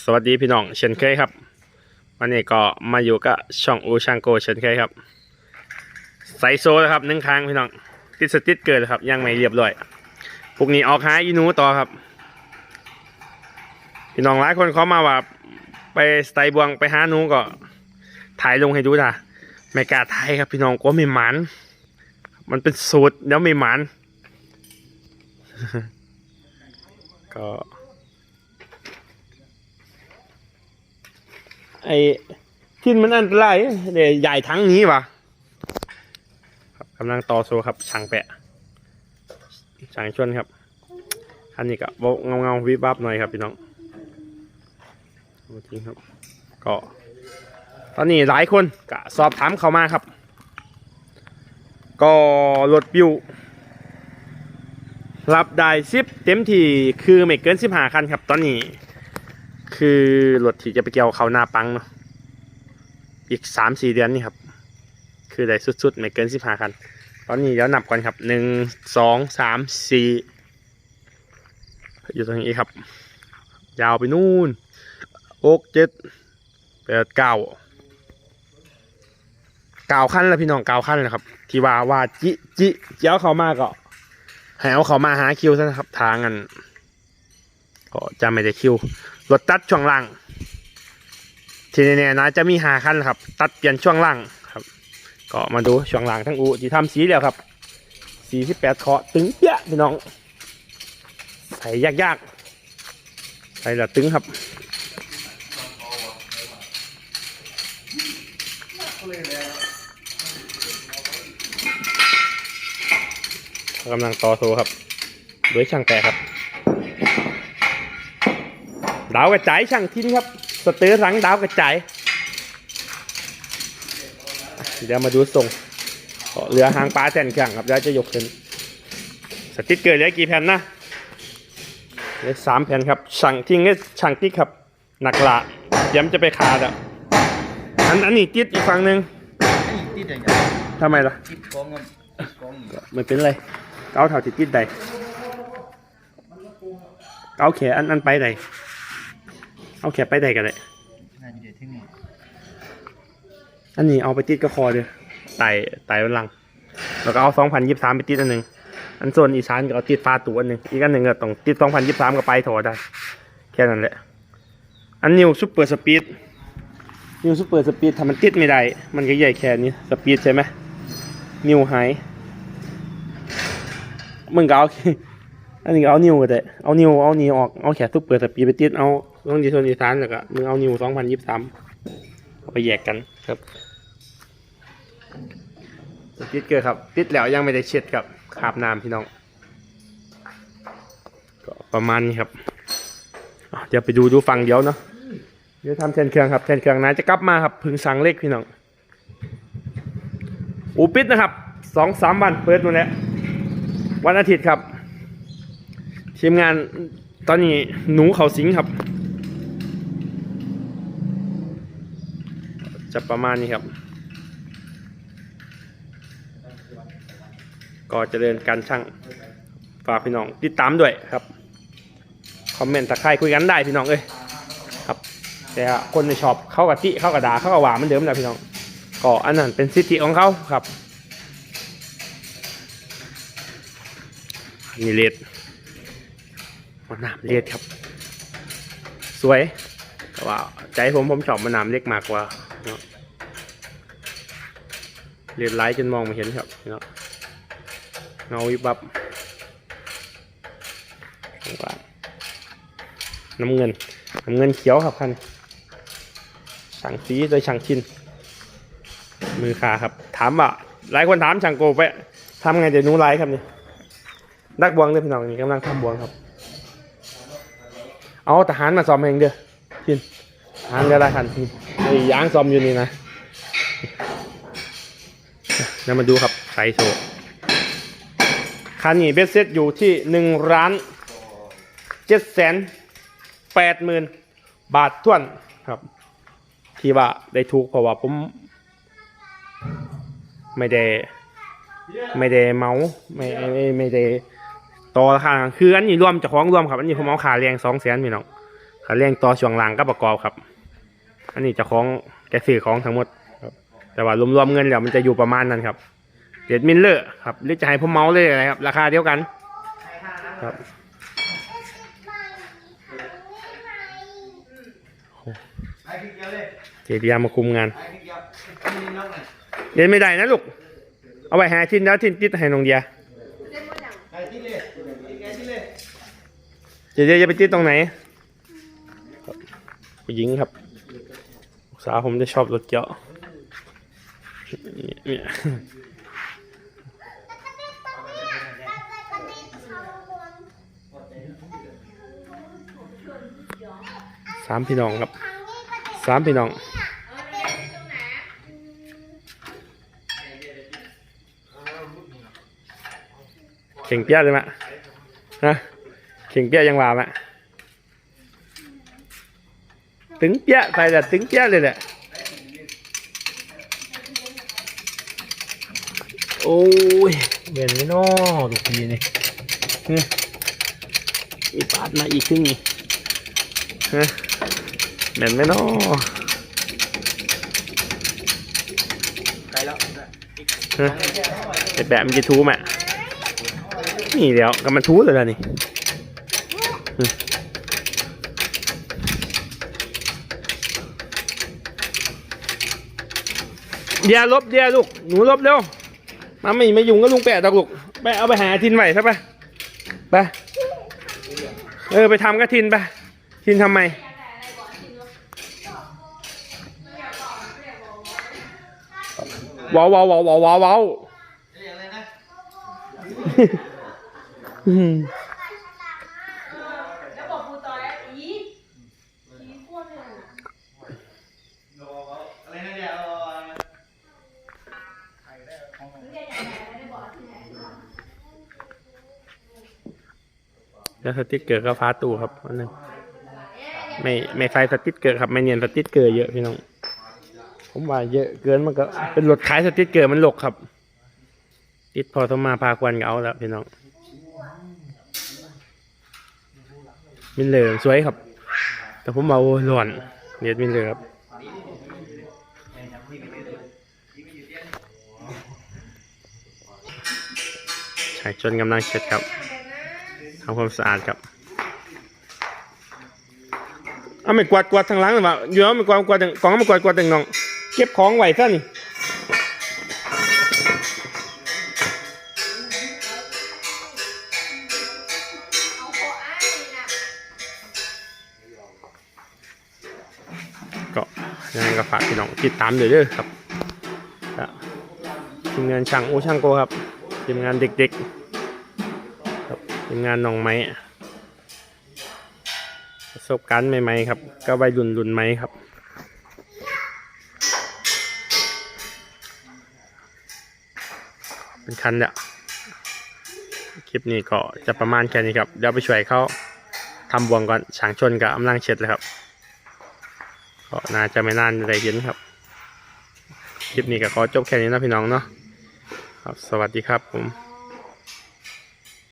สวัสดีพี่น้องเช่นเคยครับ วันนี้ก็มาอยู่กับช่องอูช่างโกเช่นเคยครับใส่โซ่นะครับหนึ่งครั้งพี่น้องติดสติ๊กเกอร์ครับยังไม่เรียบร้อยพวกนี้ออกหาอีนูต่อครับ พี่น้องหลายคนเขามาว่าไปสไตบวงไปหาหนูก็ถ่ายลงให้ดูท่ะไม่กล้าถ่ายครับพี่น้องก็ไม่หมันมันเป็นสูตรแล้วไม่หมันก็ ไอ้ที่มันอันตรายเดี๋ยวใหญ่ทั้งนี้วะครับกำลังต่อสู้ครับช่างแปะช่างชวนครับคันนี้ก็โบเงาเงาวิบวับหน่อยครับพี่น้องจริงครับ ก็ ตอนนี้หลายคนก็สอบถามเข้ามาครับ ก็รถบิวรับได้ซิปเต็มที่คือไม่เกินสิบห้าคันครับ ตอนนี้ คือรถที่จะไปเกี่ยวเขาหน้าปังเนาะอีกสามสี่เดือนนี่ครับ คือได้สุดๆ ไม่เกินสิบห้าคัน ตอนนี้เดี๋ยวนับก่อนครับหนึ่งสองสามสี่อยู่ตรงนี้ครับ ยาวไปนู่นหกเจ็ดแปดเก้าเก้าขั้นแล้วพี่น้องเก้าขั้นแล้วครับ ที่ว่าว่าจิจิเจ้าเขามาก็ให้เอาเขามาหาคิวซะนะครับ ทางอันก็จะไม่ได้คิว รถตัดช่วงล่าง ทีนี้เนี่ยนะจะมีหาคันครับ ตัดเปลี่ยนช่วงล่างครับ ก็มาดูช่วงล่างทั้งอูที่ทำสีแล้วครับสีที่แปดเคาะตึงเปี้ยพี่น้อง ใส่ยากๆใส่ละตึงครับกำลังต่อโซ่ครับด้วยช่างแปะครับ ดาวกระจายช่างทิ้นครับ สเตอร์หลังดาวกระจายอะเดี๋ยวมาดูทรงก็เรือหางปลาแทนเครื่องครับแล้วจะยกขึ้นสติ๊กเกอร์เหลือกี่แผ่นนะเหลือสามแผ่นครับช่างทิ้งให้ช่างติ๊กครับหนักละเดี๋ยวมันจะไปขาดอะอันอันนี้ติดอีกฝั่งหนึ่งติดอย่างทำไมล่ะติดกล้องมันติดกล้องมันเป็นไรเกาเท่าที่ติดใดเกาแขนอันอันไปใด เอาแขนไปใดกันเลยน่าจะเดียวที่นี่อันนี้เอาไปติดกระคอเดียไต่ไต่บนลัง แล้วก็เอาสองพันยี่สามไปติดอันหนึ่งอันส่วนอีสานก็เอาติดฟ้าตัวอันหนึ่งอีกอันหนึ่งก็ต้องติดสองพันยี่สามก็ไปถอได้ แค่นั้นแหละ อันนิวซูเปอร์สปีดนิวซูเปอร์สปีดถ้ามันติดไม่ได้ มันก็ใหญ่แค่นี้สปีดใช่ไหมนิวไฮมึงก็เอาอันนี้ก็เอานิวก็ได้เอานิวเอานีออกเอาแค่ซูเปอร์สปีดไปติดเอา ลงดีส่วนอีสานแล้วก็มึงเอานิวสองพันยี่สามเอาไปแยกกันครับติดเกลือครับ ติดแล้วยังไม่ได้เช็ดครับขาบน้ำพี่น้อง ก็ประมาณนี้ครับอะเดี๋ยวไปดูดูฟังเดี๋ยวเนาะเดี๋ยวทำแทนเครื่องครับแทนเครื่องนะจะกลับมาครับพึงสั่งเลขพี่น้องอูปิดนะครับสองสามวันเปิดมาแล้ววันอาทิตย์ครับ ทีมงานตอนนี้หนูเขาสิงครับ จะประมาณนี้ครับ ก็เจริญการช่างฝากพี่น้องติดตามด้วยครับ คอมเมนต์ตะไคร้คุยกันได้พี่น้องเอ้ยครับ แต่คนในช็อปเข้ากับติเข้ากับดาเข้ากับหวานมือนเดิมแหละพี่น้องก็อันนั้นเป็นสิทธิของเขาครับนี่เลดมันน้ำเลดครับ สวยแต่ว่าใจผมผมชอบมันน้ำเล็กมากกว่า เนาะเลดไลท์จนมองไม่เห็นครับเนาะเงาวิบวับว่าน้ำเงิน น้ำเงินเขียวครับคันช่งสีโดยช่างชิน มือขาครับ ถามว่าหลายคนถามช่างโกไปทำไงเดี๋ยวนู้ไลฟ์ครับนี่ดักบวงเลยพี่น้องนี่กำลังทำบวงครับ เอาทหารมาซ้อมเองเด้อชินทหารเรือลายคันนี่ ไอ้ยางซอมอยู่นี่นะเดี๋ยวมาดูครับไซโซคันนี้เบสเซ็ตอยู่ที่หนึ่งล้านเจ็ดแสนแปดหมื่นบาทท่วนครับ ที่ว่าได้ถูกเพราะว่าผมไม่ได้ไม่ได้เมาไม่ไม่ไม่ได้ต่อราคาคืออันนี้รวมจากของรวมครับ อันนี้ผมเอาขาแรงสองแสนพี่น้องขาเลี้ยงต่อช่วงล่างก็ประกอบครับ อันนี้จะของแกซื้อของทั้งหมดครับแต่ว่ารวมๆเงินแล้วมันจะอยู่ประมาณนั้นครับเจ็ดมิลเลอร์ครับหรือจะให้ผมเมาส์เลยอะไรครับ ราคาเดียวกันครับเจดียามาคุมงานเรียนไม่ได้นะลูก เอาไปหาทินแล้วทินติดให้น้องเดียเจดียจะไปติดตรงไหนผู้หญิงครับ สาวผมจะชอบรถเจาะเนี่ยสามพี่น้องครับสามพี่น้องเข่งเปี้ยเลยมะฮะเข่งเปี้ยยังว่าม ตึงเปี้ยไปแต่ตึงเปี้ยเลยแหละโอ้ยเห็นไหมน้อลูกพี่นี่ฮะมีปาดมาอีกครึ่งนี่ฮะเหม็นไหมน้อไกลแล้วฮะไอ้แบบมันจะทูมอะนี่เดี๋ยวก็มันทูเลยแล้วนี่ เดี๋ยวลบเดี๋ยวลูก หนูลบเร็วมาไม่ไม่ยุ่งก็ลุงแปะตอกลูกไปเอาไปหาทินไหวใช่ปะไป เออไปทำกระทินไป ทินทำไม ว้าวว้าวว้าวว้าวว้าวว้าวเรียกอะไรนะอืมแล้ว แล้วสติ๊กเกอร์ก็ฟ้าตู้ครับอันนึงไม่ไม่ไฟสติ๊กเกอร์ครับไม่เนียนสติ๊กเกอร์เยอะพี่น้องผมว่าเยอะเกินมันก็ เป็นรถขายสติ๊กเกอร์มันหลกครับ ติดพอสมมาพาควันก็เอาแล้วพี่น้องมินเลอร์สวยครับ แต่ผมเอาหล่อนเนียดมินเลอร์ครับใช้จนกำลังเช็ดครับ ทำความสะอาดครับเอาไม่กวาดกวาดทางหลังหรือเปล่าอยู่เอาไม่กวาดกวาดทางกองไม่กวาดกวาดทางน้องเก็บของไหวซะนี่เอาโคอ้านก็ยังไงก็ฝากพี่น้องติดตามเด้อๆครับทีมงานช่างโอช่างโกครับทีมงานเด็กๆ ทีมงานน้องไม้ประสบการณ์ใหม่ๆครับ ก็วัยรุ่นรุ่นไม้ครับเป็นคันเนี่ยคลิปนี้ก็จะประมาณแค่นี้ครับ เดี๋ยวไปช่วยเขาทำบ่วงก่อนช่างชนกับอำลังเช็ดเลยครับ ก็น่าจะไม่นานจะได้เห็นครับ คลิปนี้ก็ขอจบแค่นี้นะพี่น้องเนาะครับ สวัสดีครับผม